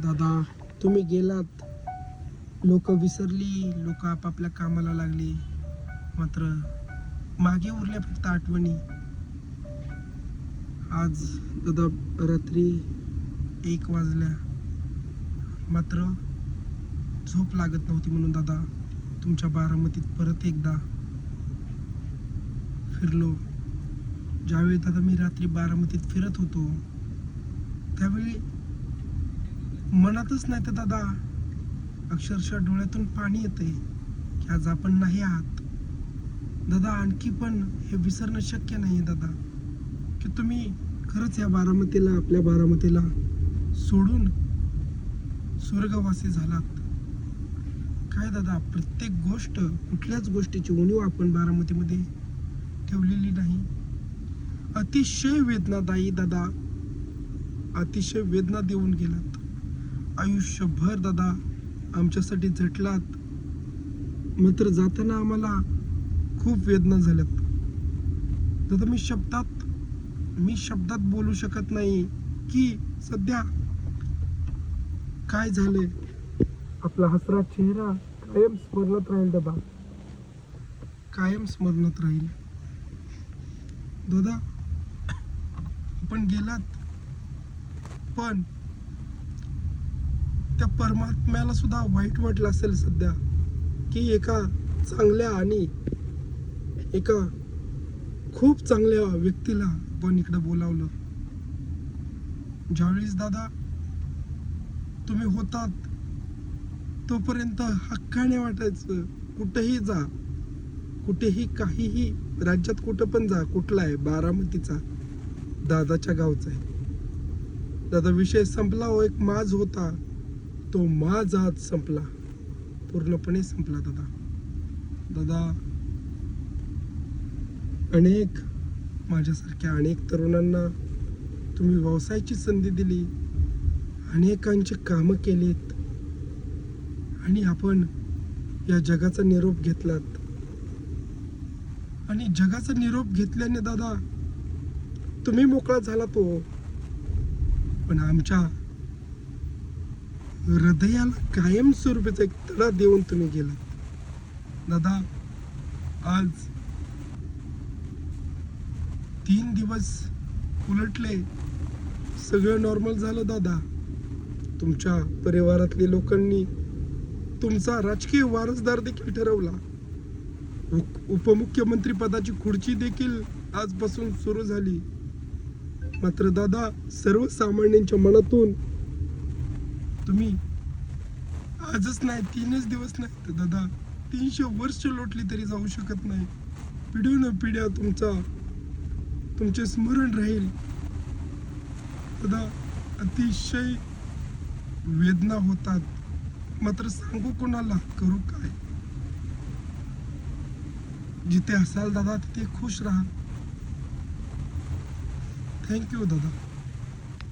दादा तुम्ही गेलात. लोक विसरली लोक आपापल्या कामाला लागली. मात्र मागे उरल्या फक्त आठवणी. आज दादा रात्री एक वाजल्या. मात्र झोप लागत नव्हती म्हणून दादा तुमच्या बारामतीत परत एकदा फिरलो. ज्यावेळी दादा मी रात्री बारामतीत फिरत होतो त्यावेळी मनातच नाही तर दादा. अक्षरशः डोळ्यातून पाणी येते की आज आपण नाही आहात. दादा आणखी पण हे विसरणं शक्य नाही दादा. की तुम्ही खरंच या बारामतीला आपल्या बारामतीला सोडून स्वर्गवासी झालात. काय दादा प्रत्येक गोष्ट कुठल्याच गोष्टीची उणीव आपण बारामतीमध्ये ठेवलेली नाही. अतिशय वेदनादायी दादा. अतिशय वेदना देऊन गेलात. आयुष्यभर दादा आमच्यासाठी झटलात. मात्र जाताना आम्हाला खूप वेदना झाल्यात. दादा मी शब्दात मी शब्दात बोलू शकत नाही की सध्या काय झाले आपला हसरा चेहरा कायम स्मरणात राहील दादा कायम स्मरणात राहील. दादा आपण गेलात. पण त्या परमात्म्याला सुद्धा वाईट वाटलं असेल सध्या की एका चांगल्या आणि एका खूप चांगल्या व्यक्तीला आपण इकडे बोलावलं. ज्यावेळेस दादा तुम्ही होतात तोपर्यंत हक्काने वाटायचं कुठेही जा कुठेही काहीही राज्यात कुठं पण जा कुठला आहे बारामतीचा दादाच्या गावचा आहे. दादा विषय संपला हो एक माज होता. तो माझा संपला. पूर्णपणे संपला दादा. दादा अनेक माझ्यासारख्या अनेक तरुणांना तुम्ही व्यवसायाची संधी दिली अनेकांची कामं केलीत आणि आपण या जगाचा निरोप घेतलात. आणि जगाचा निरोप घेतल्याने दादा तुम्ही मोकळा झाला तो हो. पण आमच्या हृदयाला कायमस्वरूपीचा एक तडा देऊन तुम्ही गेलात. दादा आज तीन दिवस उलटले. सगळं नॉर्मल झालं दादा. तुमच्या परिवारातल्या लोकांनी तुमचा राजकीय वारसदार देखील ठरवला. उप- उपमुख्यमंत्री पदाची खुर्ची देखील आजपासून सुरू झाली. मात्र दादा सर्वसामान्यांच्या मनातून तुम्ही? आजच नाही तीनच दिवस नाही तर दादा तीनशे वर्ष लोटली तरी जाऊ शकत नाही. पिढ्यान पिढ्या तुमचा तुमचे स्मरण राहील. दादा अतिशय वेदना होतात. मात्र सांगू कोणाला करू काय? जिथे असाल दादा तिथे खुश राहा. थँक्यू दादा.